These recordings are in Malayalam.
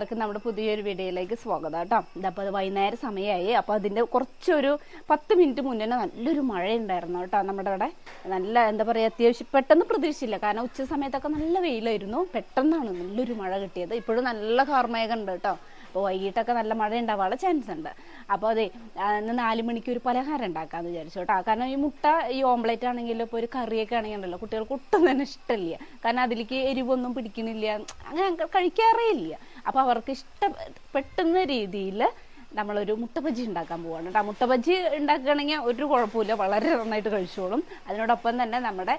എല്ലാവർക്കും നമ്മുടെ പുതിയൊരു വീഡിയോയിലേക്ക് സ്വാഗതം കേട്ടോ. ഇതപ്പോൾ അത് വൈകുന്നേരം സമയമായി. അപ്പോൾ അതിന്റെ കുറച്ചൊരു പത്ത് മിനിറ്റ് മുന്നേ നല്ലൊരു മഴ ഉണ്ടായിരുന്നു കേട്ടോ നമ്മുടെ ഇവിടെ നല്ല എന്താ പറയുക അത്യാവശ്യം പെട്ടെന്ന് പ്രതീക്ഷിച്ചില്ല. കാരണം ഉച്ച സമയത്തൊക്കെ നല്ല വെയിലായിരുന്നു. പെട്ടെന്നാണ് നല്ലൊരു മഴ കിട്ടിയത്. ഇപ്പോഴും നല്ല കാർമേഘം ഉണ്ട് കേട്ടോ. അപ്പോൾ വൈകിട്ടൊക്കെ നല്ല മഴ ഉണ്ടാവാനുള്ള ചാൻസ് ഉണ്ട്. അപ്പോൾ അതെ ഇന്ന് നാല് മണിക്ക് ഒരു പലഹാരം ഉണ്ടാക്കാമെന്ന് വിചാരിച്ചു കേട്ടോ. കാരണം ഈ മുട്ട ഈ ഓംലെറ്റ് ആണെങ്കിലും ഇപ്പോൾ ഒരു കറിയൊക്കെ ആണെങ്കിൽ ഉണ്ടല്ലോ കുട്ടികൾക്ക് ഒട്ടും തന്നെ ഇഷ്ടമില്ല. കാരണം അതിലേക്ക് എരിവൊന്നും പിടിക്കുന്നില്ല അങ്ങനെ കഴിക്കാറേ ഇല്ല. അപ്പോൾ അവർക്ക് ഇഷ്ടപ്പെടുന്ന രീതിയിൽ നമ്മളൊരു മുട്ട ബജ്ജി ഉണ്ടാക്കാൻ പോവാണ്. കേട്ടോ മുട്ട ബജ്ജി ഉണ്ടാക്കുകയാണെങ്കിൽ ഒരു കുഴപ്പമില്ല. വളരെ നന്നായിട്ട് കഴിച്ചോളും. അതിനോടൊപ്പം തന്നെ നമ്മുടെ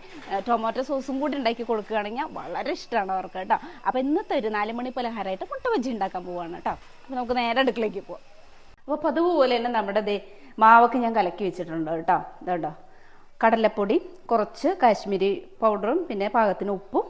ടൊമാറ്റോ സോസും കൂടി ഉണ്ടാക്കി കൊടുക്കുകയാണെങ്കിൽ വളരെ ഇഷ്ടമാണ് അവർക്ക് കേട്ടോ അപ്പോൾ ഇന്നത്തെ ഒരു നാല് മണി പലഹാരമായിട്ട് മുട്ട ബജ്ജി ഉണ്ടാക്കാൻ പോവാണ് കേട്ടോ അപ്പോൾ നമുക്ക് നേരെ അടുക്കളയ്ക്ക് പോവാം. അപ്പോൾ പതിവ് പോലെ തന്നെ നമ്മുടെ ദേ മാവൊക്കെ ഞാൻ കലക്കി വെച്ചിട്ടുണ്ട് കേട്ടോ ഇതുണ്ടോ കടലപ്പൊടി കുറച്ച് കാശ്മീരി പൗഡറും പിന്നെ പാകത്തിന് ഉപ്പും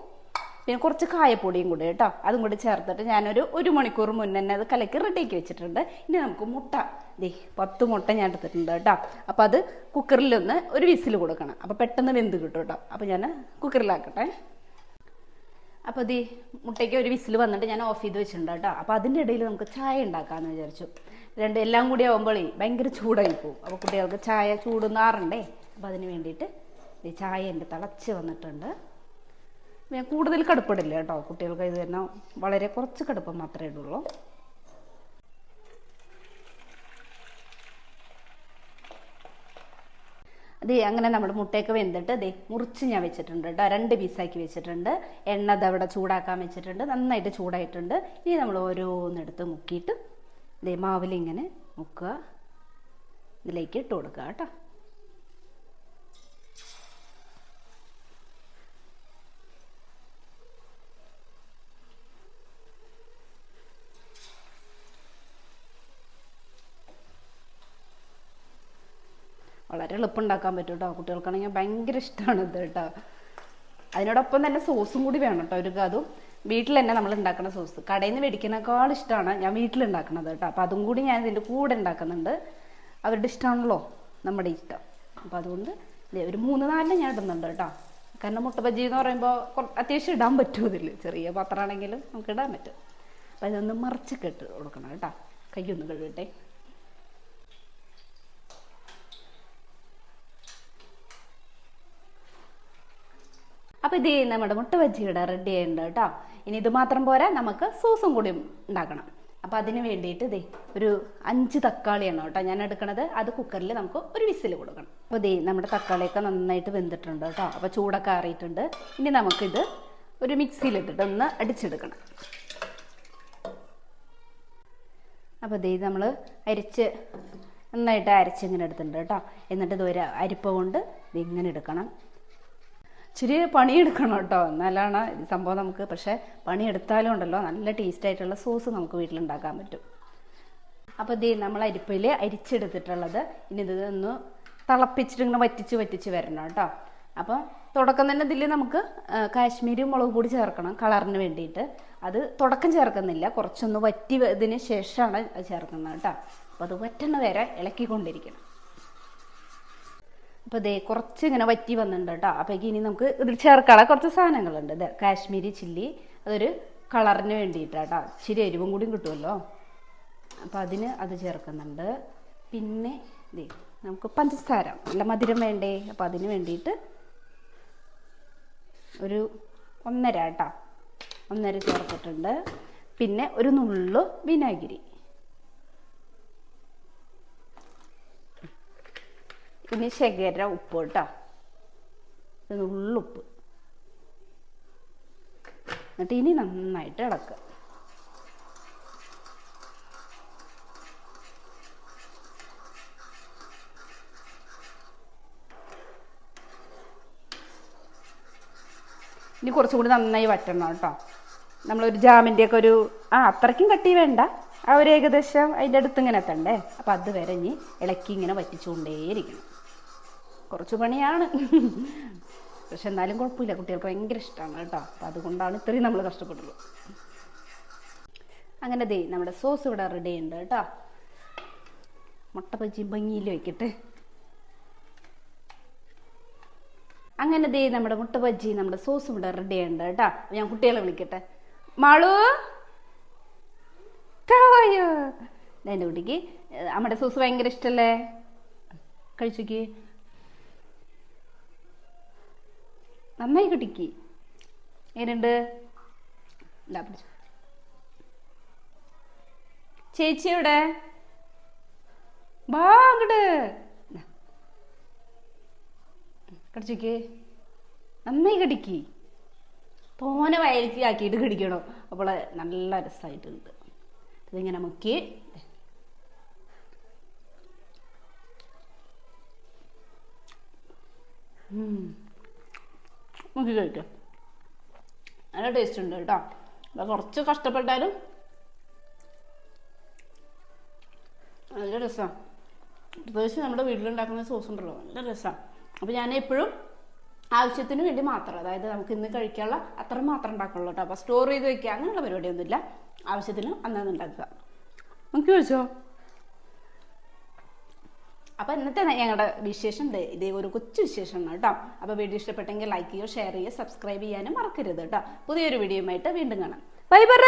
പിന്നെ കുറച്ച് കായപ്പൊടിയും കൂടി കേട്ടോ. അതും കൂടി ചേർത്തിട്ട് ഞാനൊരു ഒരു മണിക്കൂർ മുന്നേ തന്നെ അത് കലക്കി റെഡിയാക്കി വെച്ചിട്ടുണ്ട്. ഇനി നമുക്ക് മുട്ട. ദേ പത്ത് മുട്ട ഞാൻ എടുത്തിട്ടുണ്ട് കേട്ടോ. അപ്പോൾ അത് കുക്കറിലൊന്ന് ഒരു വിസിൽ കൊടുക്കണം. അപ്പോൾ പെട്ടെന്ന് വെന്ത് കിട്ടും കേട്ടോ. അപ്പോൾ ഞാൻ കുക്കറിലാക്കട്ടെ അപ്പോൾ ദീ മുട്ടയ്ക്ക് ഒരു വിസിൽ വന്നിട്ട് ഞാൻ ഓഫ് ചെയ്ത് വെച്ചിട്ടുണ്ട് കേട്ടോ. അപ്പോൾ അതിന്റെ ഇടയിൽ നമുക്ക് ചായ ഉണ്ടാക്കാമെന്ന് വിചാരിച്ചു. രണ്ട് എല്ലാം കൂടി ആകുമ്പോഴേ ഭയങ്കര ചൂടായി പോകും അപ്പോൾ കുട്ടികൾക്ക് ചായ ചൂടുന്നാറുണ്ടേ അപ്പോൾ അതിന് വേണ്ടിയിട്ട് ഈ ചായ എന്റെ തിളച്ച് വന്നിട്ടുണ്ട്. ഞാൻ കൂടുതൽ കടുപ്പിടില്ല കേട്ടോ. കുട്ടികൾക്ക് ഇത് തന്നെ വളരെ കുറച്ച് കടുപ്പം മാത്രമേ ഇടുള്ളൂ. അതെ അങ്ങനെ നമ്മൾ മുട്ടയൊക്കെ വെന്തിട്ട് ദേ മുറിച്ച് ഞാൻ വെച്ചിട്ടുണ്ട് കേട്ടോ. രണ്ട് പീസാക്കി വെച്ചിട്ടുണ്ട്. എണ്ണ അവിടെ ചൂടാക്കാൻ വെച്ചിട്ടുണ്ട്. നന്നായിട്ട് ചൂടായിട്ടുണ്ട്. ഇനി നമ്മൾ ഓരോന്നെടുത്ത് മുക്കിയിട്ട് ദേ മാവിലിങ്ങനെ മുക്കുക. ഇതിലേക്ക് ഇട്ട് കൊടുക്കുക കേട്ടോ. വളരെ എളുപ്പം ഉണ്ടാക്കാൻ പറ്റും കേട്ടോ കുട്ടികൾക്കാണെങ്കിൽ ഭയങ്കര ഇഷ്ടമാണ് ഇത് കേട്ടോ അതിനോടൊപ്പം തന്നെ സോസും കൂടി വേണം കേട്ടോ അവർക്ക് അതും വീട്ടിൽ തന്നെ നമ്മൾ ഉണ്ടാക്കുന്ന സോസ്. കടയിൽ നിന്ന് മേടിക്കുന്നേക്കാൾ ഇഷ്ടമാണ് ഞാൻ വീട്ടിൽ ഉണ്ടാക്കുന്നത് കേട്ടോ അപ്പം അതും കൂടി ഞാൻ ഇതിന്റെ കൂടെ ഉണ്ടാക്കുന്നുണ്ട്. അവരുടെ ഇഷ്ടമാണല്ലോ നമ്മുടെ ഇഷ്ടം. അപ്പം അതുകൊണ്ട് ഒരു മൂന്ന് നാലിന് ഞാൻ ഇടുന്നുണ്ട് കേട്ടോ കാരണം മുട്ട ബജ്ജി എന്ന് പറയുമ്പോൾ അത്യാവശ്യം ഇടാൻ പറ്റും ഇതിൽ. ചെറിയ പാത്രമാണെങ്കിലും നമുക്ക് ഇടാൻ പറ്റും. അപ്പം ഇതൊന്ന് മറിച്ചൊക്കെ ഇട്ട് കൊടുക്കണം കേട്ടോ കൈയൊന്ന് കഴുകട്ടെ. അപ്പോൾ ഇത് നമ്മുടെ മുട്ട ബജ്ജിയുടെ റെഡി ആയിട്ടുണ്ട് കേട്ടോ. ഇനി ഇത് മാത്രം പോരാ നമുക്ക് സോസും കൂടി ഉണ്ടാക്കണം. അപ്പോൾ അതിന് വേണ്ടിയിട്ട് ദേ ഒരു അഞ്ച് തക്കാളിയാണ് കേട്ടോ ഞാൻ എടുക്കണത്. അത് കുക്കറിൽ നമുക്ക് ഒരു വിസിൽ കൊടുക്കണം. അപ്പോൾ ദേ നമ്മുടെ തക്കാളിയൊക്കെ നന്നായിട്ട് വെന്തിട്ടുണ്ട് കേട്ടോ. അപ്പോൾ ചൂടൊക്കെ ആറിയിട്ടുണ്ട്. ഇനി നമുക്കിത് ഒരു മിക്സിയിലിട്ടിട്ട് ഒന്ന് അടിച്ചെടുക്കണം. അപ്പോൾ ദേ നമ്മൾ അരിച്ച് നന്നായിട്ട് അരച്ചിങ്ങനെ എടുത്തിട്ടുണ്ട് കേട്ടോ. എന്നിട്ട് ഇത് ഒരു അരിപ്പ കൊണ്ട് ഇത് ഇങ്ങനെ എടുക്കണം. ഇച്ചിരി പണിയെടുക്കണം കേട്ടോ. എന്നാലാണ് സംഭവം നമുക്ക് പക്ഷേ പണിയെടുത്താലും ഉണ്ടല്ലോ. നല്ല ടേസ്റ്റ് ആയിട്ടുള്ള സോസ് നമുക്ക് വീട്ടിലുണ്ടാക്കാൻ പറ്റും. അപ്പോൾ ഇത് നമ്മൾ അരിപ്പയിൽ അരിച്ചെടുത്തിട്ടുള്ളത്. ഇനി ഇത് ഒന്ന് തിളപ്പിച്ചിട്ട് ഇങ്ങനെ വറ്റിച്ച് വറ്റിച്ച് വരണം കേട്ടോ. അപ്പോൾ തുടക്കം തന്നെ ഇതിൽ നമുക്ക് കാശ്മീരി മുളക് പൊടി ചേർക്കണം കളറിന് വേണ്ടിയിട്ട്. അത് തുടക്കം ചേർക്കുന്നില്ല. കുറച്ചൊന്ന് വറ്റി ഇതിന് ശേഷമാണ് ചേർക്കുന്നത് കേട്ടോ. അപ്പോൾ അത് വറ്റണ വരെ ഇളക്കിക്കൊണ്ടിരിക്കണം. അപ്പോൾ ദേ കുറച്ച് ഇങ്ങനെ വറ്റി വന്നിട്ടുണ്ട് കേട്ടോ അപ്പോഴേക്ക് ഇനി നമുക്ക് ഇതിൽ ചേർക്കാനുള്ള കുറച്ച് സാധനങ്ങളുണ്ട്. ഇത് കാശ്മീരി ചില്ലി അതൊരു കളറിന് വേണ്ടിയിട്ടാണ് കേട്ടോ ഇച്ചിരി എരിവും കൂടിയും കിട്ടുമല്ലോ. അപ്പോൾ അതിന് അത് ചേർക്കുന്നുണ്ട്. പിന്നെ ദേ നമുക്ക് പഞ്ചസാര നല്ല മധുരം വേണ്ടേ? അപ്പോൾ അതിന് വേണ്ടിയിട്ട് ഒരു ഒന്നര കേട്ടോ ഒന്നര ചേർത്തിട്ടുണ്ട്. പിന്നെ ഒരു നുള്ളു വിനാഗിരി. ഇനി ശകര ഉപ്പ് കേട്ടോ. ഉള്ളുപ്പ് എന്നിട്ട് ഇനി നന്നായിട്ട് ഇളക്കുക. ഇനി കുറച്ചും കൂടി നന്നായി വറ്റണം കേട്ടോ. നമ്മളൊരു ജാമിന്റെ ഒക്കെ ഒരു ആ അത്രയ്ക്കും കട്ടി വേണ്ട. ആ ഒരു ഏകദേശം അതിന്റെ അടുത്ത് ഇങ്ങനെ എത്തണ്ടേ? അപ്പം അത് വരെ ഇനി ഇളക്കി ഇങ്ങനെ വറ്റിച്ചുകൊണ്ടേയിരിക്കണം. കുറച്ച് പണിയാണ്. പക്ഷെ എന്നാലും കുഴപ്പമില്ല. കുട്ടികൾക്ക് ഭയങ്കര ഇഷ്ടമാണ് കേട്ടോ. അപ്പം അതുകൊണ്ടാണ് ഇത്രയും നമ്മൾ കഷ്ടപ്പെടുന്നത് അങ്ങനെ ദേ നമ്മുടെ സോസ് ഇവിടെ റെഡി ഉണ്ട് കേട്ടോ. മുട്ട പച്ചി ഭംഗിയിൽ വെക്കട്ടെ. അങ്ങനെ ദേ നമ്മുടെ മുട്ട ബജ്ജി നമ്മുടെ സോസ് ഇവിടെ റെഡി ഉണ്ട് കേട്ടോ. ഞാൻ കുട്ടികളെ വിളിക്കട്ടെ. മാളു! കാവായോ എന്റെ കുട്ടിക്ക് അമ്മയുടെ സോസ് ഭയങ്കര ഇഷ്ടല്ലേ? കഴിച്ചോക്ക് നന്നായി കിട്ടിക്ക്. എങ്ങനെയുണ്ട്? ഇതാ ചേച്ചി എവിടെ? വാ അങ്ങോട്ട്. നന്നായി കടിക്ക്. തോനെ വയലിക്ക് ആക്കിയിട്ട് കടിക്കണോ? അപ്പോൾ നല്ല രസമായിട്ടുണ്ട് ഇതിങ്ങനെ മുക്കി. ഉം. മുക്കി കഴിക്കാം. നല്ല ടേസ്റ്റ് ഉണ്ട് കേട്ടോ. അപ്പം കുറച്ച് കഷ്ടപ്പെട്ടാലും നല്ല രസമാണ് പ്രത്യേകിച്ച് നമ്മുടെ വീട്ടിലുണ്ടാക്കുന്ന സോസ് ഉണ്ടല്ലോ നല്ല രസമാണ് അപ്പോൾ ഞാൻ എപ്പോഴും ആവശ്യത്തിന് വേണ്ടി മാത്രം അതായത് നമുക്ക് ഇന്ന് കഴിക്കാനുള്ള അത്ര മാത്രം ഉണ്ടാക്കുള്ളൂ കേട്ടോ. അപ്പോൾ സ്റ്റോർ ചെയ്ത് വെക്കുക അങ്ങനെയുള്ള പരിപാടിയൊന്നുമില്ല. ആവശ്യത്തിന് അന്നന്ന് ഉണ്ടാക്കുക. നമുക്ക് കഴിച്ചോ? അപ്പോൾ ഇന്നത്തെ ഞങ്ങളുടെ വിശേഷം ഇതേ ഒരു കൊച്ചു വിശേഷമാണ് കേട്ടോ. അപ്പോൾ വീഡിയോ ഇഷ്ടപ്പെട്ടെങ്കിൽ ലൈക്ക് ചെയ്യുക ഷെയർ ചെയ്യുക സബ്സ്ക്രൈബ് ചെയ്യാനും മറക്കരുത് കേട്ടോ. പുതിയൊരു വീഡിയോയുമായിട്ട് വീണ്ടും കാണാം. ബൈ പറ